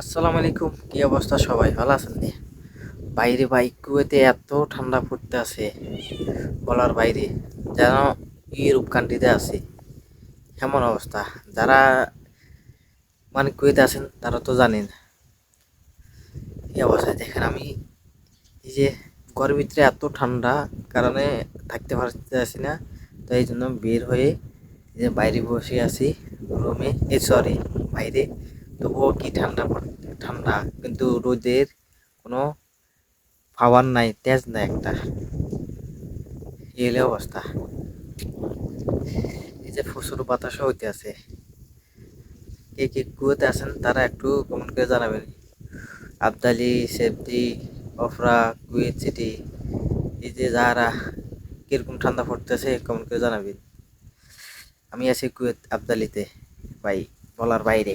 আসসালামু আলাইকুম। কি অবস্থা সবাই? ভালো আছেন বাইরে বাইক কুয়েতে এত ঠান্ডা পড়তে আছে, বলার বাইরে। যেন ইউরোপ কান্ট্রিতে আছে। এমন অবস্থা? যারা মানে কুয়েতে আছেন, তারা তো জানেন। এই অবস্থায় দেখেন আমি এই যে ঘরের ভিতরে এত ঠান্ডা, কারণে থাকতে পারতে পারতেছি না। তো এই জন্য বের হয়ে যে বাইরে বসে আছি রুমে এ সরি বাইরে। তবুও কি ঠান্ডা ঠান্ডা? কিন্তু রোদের কোনো পাওয়ার নাই, তেজ নাই একটা। এলে অবস্থা। এই যে প্রচুর বাতাসও হইতে আছে। কে কে কুয়োতে আছেন, তারা একটু কমেন্ট করে জানাবেন। আবদালি সেফদি অফরা, কুয়েত সিটি, এই যে যারা কীরকম ঠান্ডা পড়তেছে কমেন্ট করে জানাবেন। আমি আছি কুয়েত, আবদালিতে, ভাই, বলার বাইরে।